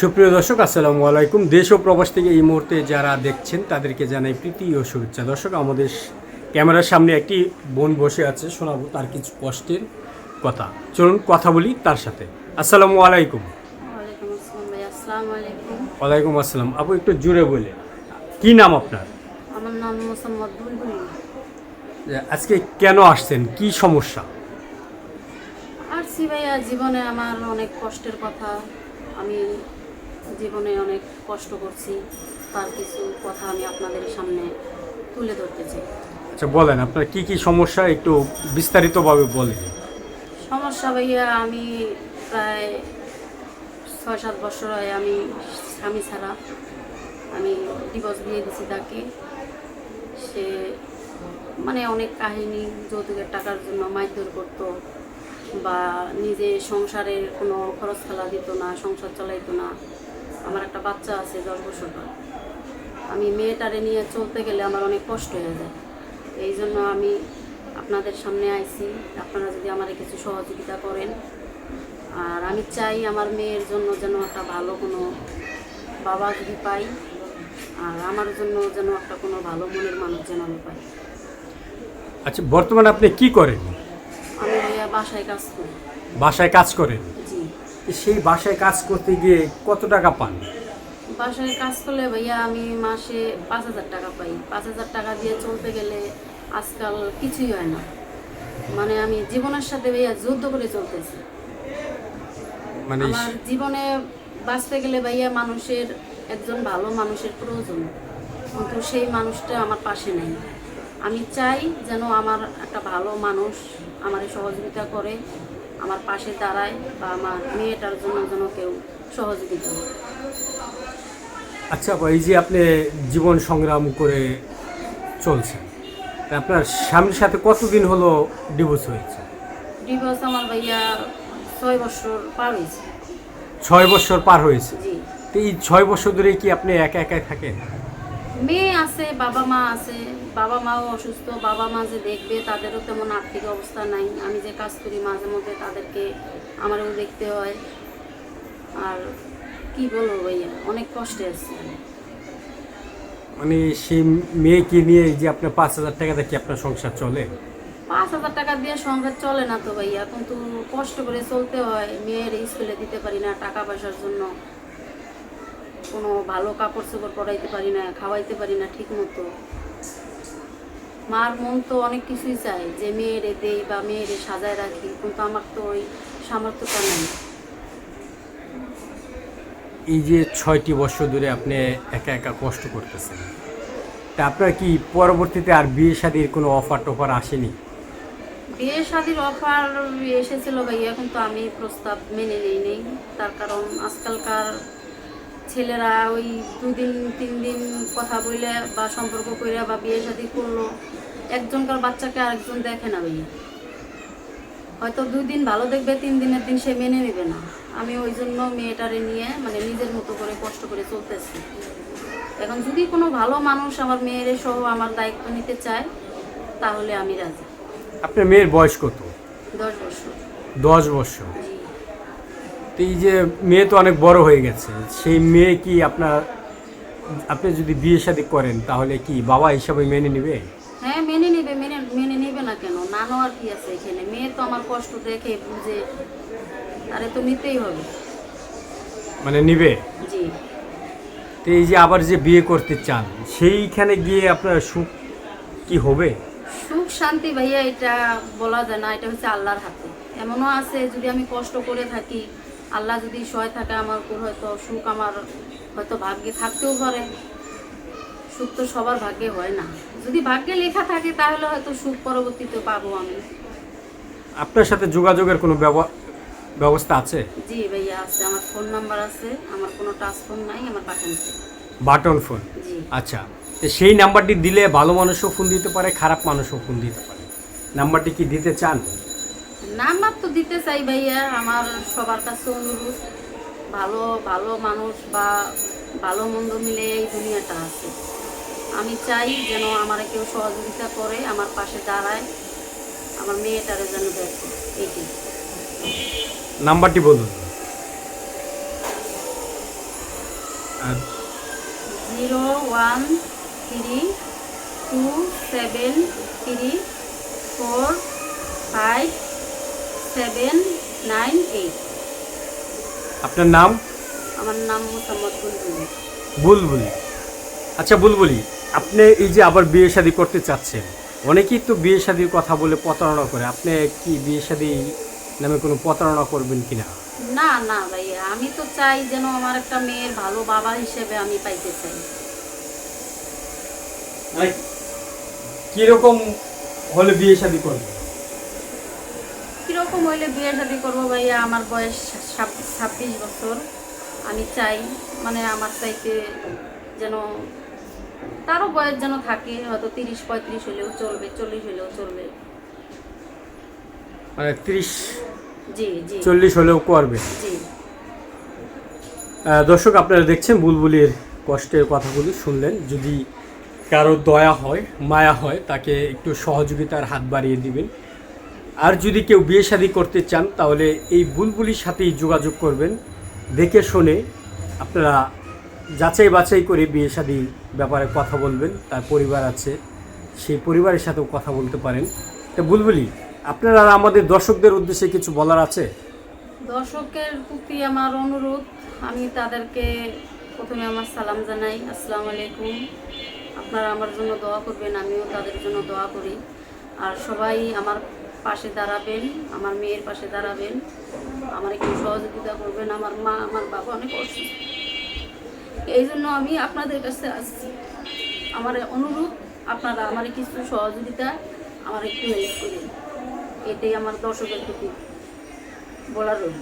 সুপ্রিয় দর্শক আসসালামু আলাইকুম। দেশ ও প্রবাস থেকে এই মুহূর্তে যারা দেখছেন তাদেরকে জানাই প্রীতি ও শুভেচ্ছা। দর্শক আমাদের ক্যামেরার সামনে একটি বোন বসে আছে শোনাবো তার কিছু কষ্টের কথা। চলুন কথা বলি তার সাথে। আসসালামু আলাইকুম। ওয়ালাইকুম আসসালাম আপু একটু জুড়ে বলে। কি নাম আপনার? আমার নাম মোসাম্মদ আজকে কেন আসছেন? কি সমস্যা? আসছি ভাইয়া জীবনে আমার অনেক কষ্টের কথা। আমি জীবনে অনেক কষ্ট করছি। তার কিছু কথা আমি আপনাদের সামনে তুলে ধরতে চাই। আচ্ছা বলেন আপনার কি কি সমস্যা একটু বিস্তারিতভাবে বলেন। সমস্যা ভাইয়া আমি প্রায় ছয় সাত বছর হয় আমি স্বামী ছাড়া। আমি ডিভোর্স দিয়ে দিছি তাকে। সে মানে অনেক কাহিনী যৌতুকের টাকার জন্য মারধর করতো বা নিজে সংসারের কোনো খরচ খেলা দিত না সংসার চালাইতো না। আমার একটা বাচ্চা আছে দশ বছর। আমি মেয়েটারে নিয়ে চলতে গেলে আমার অনেক কষ্ট হয়ে যায়। এই জন্য আমি আপনাদের সামনে আইছি আপনারা যদি আমার কিছু সহযোগিতা করেন। আর আমি চাই আমার মেয়ের জন্য যেন একটা ভালো কোনো বাবা যদি পাই আর আমার জন্য যেন একটা কোনো ভালো মনের মানুষ যেন আমি পাই। আচ্ছা বর্তমানে আপনি কি করেন? আমি বাসায় কাজ করি। বাসায় কাজ করেন? সেই বাসায় কাজ করতে গিয়ে কত টাকা পান? বাসায় কাজ করলে ভাইয়া আমি মাসে পাঁচ হাজার টাকা পাই। পাঁচ হাজার টাকা দিয়ে চলতে গেলে আজকাল কিছুই হয় না। মানে আমি জীবনের সাথে ভাইয়া যুদ্ধ করে চলতেছি। মানে আমার জীবনে বাঁচতে গেলে ভাইয়া মানুষের একজন ভালো মানুষের প্রয়োজন। কিন্তু সেই মানুষটা আমার পাশে নেই। আমি চাই যেন আমার একটা ভালো মানুষ আমার সহযোগিতা করে। আমার পাশে দাঁড়ায় বা আমার মেয়েটার জন্য যেন কেউ সহযোগিতা করে। আচ্ছা এই যে আপনি জীবন সংগ্রাম করে চলছেন আপনার স্বামীর সাথে কতদিন হলো ডিভোর্স হয়েছে? ডিভোর্স আমার ভাইয়া ছয় বছর পার হয়েছে। ছয় বছর পার হয়েছে। তো এই ছয় বছর ধরে কি আপনি একা একাই থাকেন? মেয়ে আছে বাবা মা আছে বাবা মাও অসুস্থ বাবা মা যে দেখবে তাদেরও তেমন আর্থিক অবস্থা নাই। আমি যে কাজ করি মাঝে মধ্যে তাদেরকে আমারও দেখতে হয়। আর কি বলব ভাইয়া অনেক কষ্টে আছি আমি। মানে সেই মেয়েকে নিয়ে যে আপনার পাঁচ হাজার টাকাতে কি আপনার সংসার চলে? পাঁচ হাজার টাকা দিয়ে সংসার চলে না তো ভাইয়া কিন্তু কষ্ট করে চলতে হয়। মেয়ের স্কুলে দিতে পারি না টাকা পয়সার জন্য। কোনো ভালো কাপড় চোপড় পরাইতে পারি না খাওয়াইতে পারি না ঠিক মতো। মার মন তো অনেক কিছুই চায় যে মেয়েরে দেই বা মেয়েরে সাজায় রাখি কিন্তু আমার তো ওই সামর্থ্যটা নেই। এই যে ছয়টি বছর ধরে আপনি একা একা কষ্ট করতেছেন তা আপনার কি পরবর্তীতে আর বিয়ে শাদির কোনো অফার টফার আসেনি? বিয়ে শাদির অফার এসেছিল ভাইয়া কিন্তু আমি প্রস্তাব মেনে নেই নেই। তার কারণ আজকালকার ছেলেরা ওই দুদিন তিন দিন কথা বলে বা সম্পর্ক করে বা বিয়ে শাদি করল। একজনকার বাচ্চাকে আরেকজন দেখে না ভাইয়া হয়তো দুই দিন ভালো দেখবে তিন দিনের দিন সে মেনে নেবে না। আমি ওই জন্য মেয়েটারে নিয়ে মানে নিজের মতো করে কষ্ট করে চলতেছি। এখন যদি কোনো ভালো মানুষ আমার মেয়ের সহ আমার দায়িত্ব নিতে চায় তাহলে আমি রাজি। আপনার মেয়ের বয়স কত? দশ বছর। দশ বছর। এই যে মেয়ে তো অনেক বড় হয়ে গেছে সেই মেয়ে কি আপনার আপনি যদি বিয়ে শাদী করেন তাহলে কি বাবা হিসাবে মেনে নেবে? হ্যাঁ মেনে নেবে মেনে মেনে নেবে না কেন? না নেওয়ার কি আছে এখানে? মেয়ে তো আমার কষ্ট দেখে বুঝে। তারে তো নিতেই হবে। মানে নিবে? জি। তো এই যে আবার যে বিয়ে করতে চান সেইখানে গিয়ে আপনার সুখ কি হবে? সুখ শান্তি ভাইয়া এটা বলা যায় না এটা হচ্ছে আল্লাহর হাতে। এমনও আছে যদি আমি কষ্ট করে থাকি আল্লাহ যদি সহায় থাকে আমার উপর হয়তো সুখ আমার হয়তো ভাগ্যে থাকতেও পারে। সুখ তো সবার ভাগ্যে হয় না। যদি ভাগ্যে লেখা থাকে তাহলে হয়তো সুখ পরবর্তীতে পাবো আমি। আপনার সাথে যোগাযোগের কোনো ব্যব- ব্যবস্থা আছে? জি ভাইয়া আছে। আমার ফোন নাম্বার আছে। আমার কোনো টাচ ফোন নাই আমার পাঠানছে বাটন ফোন? আচ্ছা। তো সেই নাম্বারটি দিলে ভালো মানুষও ফোন দিতে পারে খারাপ মানুষও ফোন দিতে পারে। নাম্বারটি কি দিতে চান? নাম্বার তো দিতে চাই ভাইয়া আমার সবার কাছে অনুরোধ। ভালো ভালো মানুষ বা ভালো মন্দ মিলে এই দুনিয়াটা আছে। আমি চাই যেন আমার কেউ সহযোগিতা করে আমার পাশে দাঁড়ায় আমার মেয়েটারে যেন দেখে এইটি নাম্বারটি বলুন। Zero one three two seven three four five seven nine eight আপনার নাম? আমার নাম বুলবুল। বুলবুলি। আচ্ছা বুলবুলি আপনি এই যে আবার বিয়ে শাদী করতে চাচ্ছেন অনেকেই তো বিয়ে শাদীর কথা বলে প্রতারণা করে। আপনি কি বিয়ে শাদী নামে কোনো প্রতারণা করবেন কিনা? না না না ভাইয়া আমি তো চাই যেন আমার একটা মেয়ের ভালো বাবা হিসেবে আমি পাইতে চাই। কীরকম হলে বিয়ে শাদী করবেন? কীরকম হইলে বিয়ে শাদি করব ভাইয়া আমার বয়স ছাব্বিশ বছর। আমি চাই মানে আমার চাইতে যেন তারও বয়স যেন থাকে হয়তো তিরিশ পঁয়ত্রিশ হলেও চলবে চল্লিশ হলেও চলবে। মানে তিরিশ জি জি। চল্লিশ হলেও করবে। জি। দর্শক আপনারা দেখছেন বুলবুলির কষ্টের কথাগুলি শুনলেন। যদি কারও দয়া হয় মায়া হয় তাকে একটু সহযোগিতার হাত বাড়িয়ে দিবেন। আর যদি কেউ বিয়ে শাদী করতে চান, তাহলে এই বুলবুলির সাথেই যোগাযোগ করবেন। দেখে শুনে আপনারা যাচাই বাছাই করে বিয়ে শাদী ব্যাপারে কথা বলবেন। তার পরিবার আছে, সেই পরিবারের সাথেও কথা বলতে পারেন। তো বুলবুলি, আপনারা আমাদের দর্শকদের উদ্দেশ্যে কিছু বলার আছে? দর্শকের প্রতি আমার অনুরোধ, আমি তাদেরকে প্রথমে আমার সালাম জানাই। আসসালামু আলাইকুম। আপনারা আমার জন্য দোয়া করবেন, আমিও তাদের জন্য দোয়া করি। আর সবাই আমার পাশে দাঁড়াবেন, আমার মেয়ের পাশে দাঁড়াবেন। আমার একটু সহযোগিতা করবেন। আমার মা, আমার বাবা অনেক অসুস্থ। এই জন্য আমি আপনাদের কাছে আসছি। আমার অনুরোধ, আপনারা আমার কিছু সহযোগিতা, আমার একটু হেল্প করুন। এটাই আমার দর্শকের প্রতি বলার রইল।